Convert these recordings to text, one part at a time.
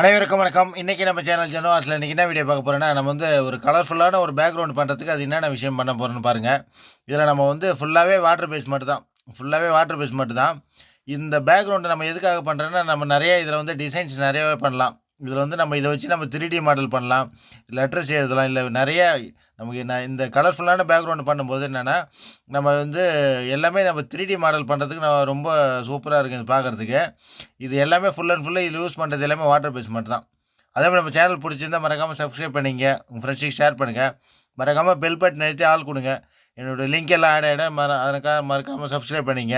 அனைவருக்கும் வணக்கம். இன்றைக்கி நம்ம சேனல் ஜெனவாஸில் இன்றைக்கி என்ன வீடியோ பார்க்க போகிறோன்னா நம்ம வந்து ஒரு கலர்ஃபுல்லான ஒரு பேக்ரவுண்ட் பண்ணுறதுக்கு அது என்னென்ன விஷயம் பண்ண போகிறோன்னு பாருங்கள் இதில் நம்ம வந்து ஃபுல்லாகவே வாட்டர் பேஸ் மட்டும் தான் ஃபுல்லாகவே வாட்டர் பேஸ் மட்டும் தான் இந்த பேக்ரவுண்டு நம்ம எதுக்காக பண்ணுறோன்னா நம்ம நிறைய இதில் வந்து டிசைன்ஸ் நிறையவே பண்ணலாம். இதில் வந்து நம்ம இதை வச்சு நம்ம 3D மாடல் பண்ணலாம். லெட்டர்ஸ் எழுதலாம். இல்லை நிறைய நமக்கு நான் இந்த கலர்ஃபுல்லான பேக்ரவுண்ட் பண்ணும்போது என்னென்னா நம்ம வந்து எல்லாமே நம்ம 3D மாடல் பண்ணுறதுக்கு நான் ரொம்ப சூப்பராக இருக்குது இது பார்க்குறதுக்கு. இது எல்லாமே ஃபுல் அண்ட் ஃபுல்லாக இதில் யூஸ் பண்ணுறது எல்லாமே வாட்டர் பேஸ் மட்டும் தான். அதே மாதிரி நம்ம சேனல் பிடிச்சிருந்தா மறக்காமல் சப்ஸ்கிரைப் பண்ணிங்க. உங்கள் ஃப்ரெண்ட்ஸுக்கு ஷேர் பண்ணுங்கள் மறக்காமல் பெல் பட்டன் நிறுத்தி ஆள் கொடுங்க. என்னோடய லிங்க் எல்லாம் ஆட் ஆகிட மற அதற்காக மறக்காமல் சப்ஸ்கிரைப் பண்ணிங்க.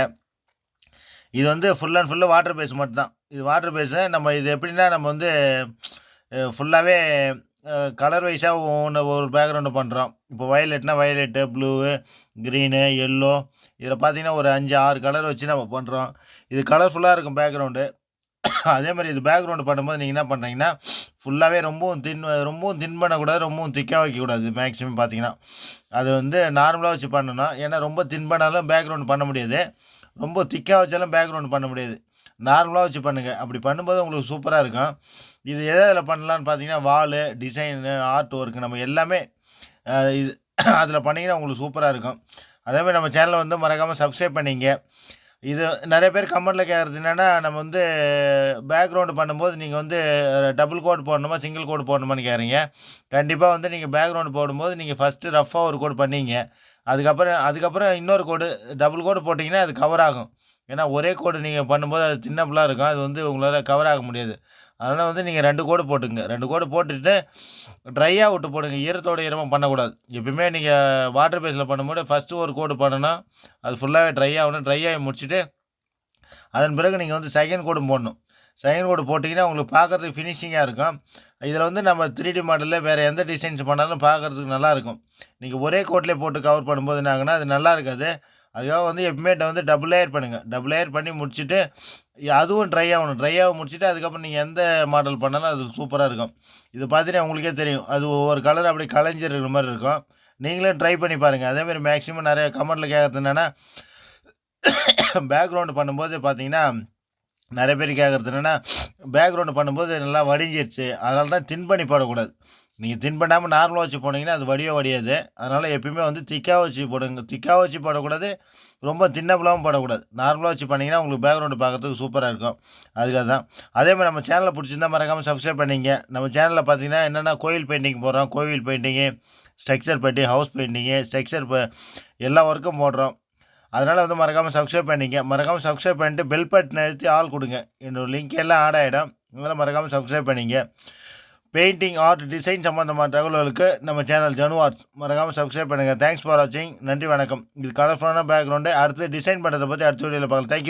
இது வந்து ஃபுல் அண்ட் ஃபுல்லாக வாட்டர் பேஸ் மட்டும் தான். இது வாட்டர் பேஸு. நம்ம இது எப்படின்னா நம்ம வந்து ஃபுல்லாகவே கலர் வைஸாக ஒன்று ஒரு பேக்ரவுண்டு பண்ணுறோம் இப்போ வயலட்னா வயலட்டு ப்ளூவு க்ரீனு எல்லோ இதில் பார்த்தீங்கன்னா ஒரு அஞ்சு ஆறு கலர் வச்சு நம்ம பண்ணுறோம் இது கலர்ஃபுல்லாக இருக்கும் பேக்ரவுண்டு அதே மாதிரி இது பேக்ரவுண்டு பண்ணும்போது நீங்கள் என்ன பண்ணுறீங்கன்னா ஃபுல்லாகவே ரொம்பவும் தின் ரொம்பவும் தின் பண்ணக்கூடாது ரொம்பவும் திக்காக வைக்கக்கூடாது மேக்ஸிமம் பார்த்தீங்கன்னா அது வந்து நார்மலாக வச்சு பண்ணணும். ஏன்னா ரொம்ப தின் பண்ணாலும் பேக்ரவுண்ட் பண்ண முடியாது. ரொம்ப திக்காக வச்சாலும் பேக்ரவுண்ட் பண்ண முடியாது. நார்மலாக வச்சு பண்ணுங்கள் அப்படி பண்ணும்போது உங்களுக்கு சூப்பராக இருக்கும். இது எதை இதில் பண்ணலான்னு பார்த்தீங்கன்னா வாலு டிசைனு ஆர்ட் ஒர்க்கு நம்ம எல்லாமே இது அதில் பண்ணிங்கன்னா உங்களுக்கு சூப்பராக இருக்கும். அதே மாதிரி நம்ம சேனலை வந்து மறக்காமல் சப்ஸ்கிரைப் பண்ணிங்க. இது நிறைய பேர் கமெண்ட்டில் கேட்குறது என்னென்னா நம்ம வந்து பேக்ரவுண்டு பண்ணும்போது நீங்கள் வந்து டபுள் கோட் போடணுமா சிங்கிள் கோட் போடணுமான்னு கேட்குறீங்க கண்டிப்பாக வந்து நீங்கள் பேக்ரவுண்டு போடும்போது நீங்கள் ஃபஸ்ட்டு ரஃப்பாக ஒரு கோட் பண்ணிங்க. அதுக்கப்புறம் அதுக்கப்புறம் இன்னொரு கோடு டபுள் கோடு போட்டிங்கன்னா அது கவர் ஆகும். ஏன்னா ஒரே கோடு நீங்கள் பண்ணும்போது அது சின்னப்பிளாக இருக்கும். அது வந்து உங்களால் கவர் ஆக முடியாது. அதனால் வந்து நீங்கள் ரெண்டு கோடு போட்டுங்க ரெண்டு கோடு போட்டுட்டு ட்ரையாக விட்டு போடுங்க. ஈரத்தோட ஈரமாக பண்ணக்கூடாது. எப்பயுமே நீங்கள் வாட்டர் பேஸில் பண்ணும்போது ஃபஸ்ட்டு ஒரு கோடு பண்ணணும் அது ஃபுல்லாகவே ட்ரை ஆகணும். ட்ரை ஆகி முடிச்சுட்டு அதன் பிறகு நீங்கள் வந்து செகண்ட் கோடும் போடணும். செகண்ட் கோடு போட்டிங்கன்னா உங்களுக்கு பார்க்குறதுக்கு ஃபினிஷிங்காக இருக்கும். இதில் வந்து நம்ம த்ரீ டி மாடலில் வேறு எந்த டிசைன்ஸ் பண்ணாலும் பார்க்குறதுக்கு நல்லாயிருக்கும் நீங்கள் ஒரே கோட்லேயே போட்டு கவர் பண்ணும்போது என்ன அது நல்லா இருக்காது. அதுக்காக வந்து எப்பவுமே வந்து டபுள் லேயர் பண்ணுங்கள் டபுள் லேயர் பண்ணி முடிச்சுட்டு அதுவும் ட்ரை ஆகணும். ட்ரை ஆக முடிச்சுட்டு அதுக்கப்புறம் நீங்கள் எந்த மாடல் பண்ணாலும் அது சூப்பராக இருக்கும். இது பார்த்தீங்கன்னா உங்களுக்கே தெரியும். அது ஒவ்வொரு கலர் அப்படி கலைஞ்சிருக்கிற மாதிரி இருக்கும். நீங்களும் ட்ரை பண்ணி பாருங்கள் அதேமாதிரி மேக்ஸிமம் நிறைய கமெண்ட்டில் கேட்குறது என்னென்னா பேக்ரவுண்டு பண்ணும்போது பார்த்தீங்கன்னா நிறைய பேர் கேட்குறது என்னென்னா பேக்ரவுண்டு பண்ணும்போது நல்லா வடிஞ்சிருச்சு. அதனால தான் தின் பண்ணி போடக்கூடாது. நீங்கள் தின் பண்ணாமல் நார்மலாக வச்சு போனீங்கன்னா அது வடியோ வடியாது. அதனால் எப்பயுமே வந்து திக்காக வச்சு போடுங்க. திக்காக வச்சு போடக்கூடாது ரொம்ப தின்னப்பலாவும் போடக்கூடாது. நார்மலாக வச்சு பண்ணிங்கன்னா உங்களுக்கு பேக்ரவுண்டு பார்க்குறதுக்கு சூப்பராக இருக்கும். அதுக்காக தான் அதே மாதிரி நம்ம சேனலை பிடிச்சிருந்தா மறக்காமல் சப்ஸ்கிரைப் பண்ணிங்க நம்ம சேனலில் பார்த்தீங்கன்னா என்னென்னா கோயில் பெயிண்டிங் போடுறோம். கோவில் painting structure painting house painting structure எல்லா ஒர்க்கும் போடுறோம். அதனால் வந்து மறக்காமல் சப்ஸ்கிரைப் பண்ணிங்க மறக்காமல் சப்ஸ்கிரைப் பண்ணிட்டு பெல் பட்டன் அழுத்தி ஆள் கொடுங்க. என்னோடய லிங்க் எல்லாம் ஆட் ஆகிடும் அதனால் மறக்காமல் சப்ஸ்கிரைப் பண்ணிங்க பெயிண்டிங் ஆர்ட் டிசைன் சம்மந்தமான தகவல்களுக்கு நம்ம சேனல் ஜனு ஆர்ட்ஸ் மறக்காமல் சப்ஸ்கிரைப் பண்ணுங்கள் தேங்க்ஸ் ஃபார் வாட்சிங் நன்றி வணக்கம். இது கலர்ஃபுல்லான பேக்ரவுண்டு அடுத்து டிசைன் பண்ணுறதை பற்றி அடுத்த வீடியோவில் பார்க்கலாம். தேங்க்யூ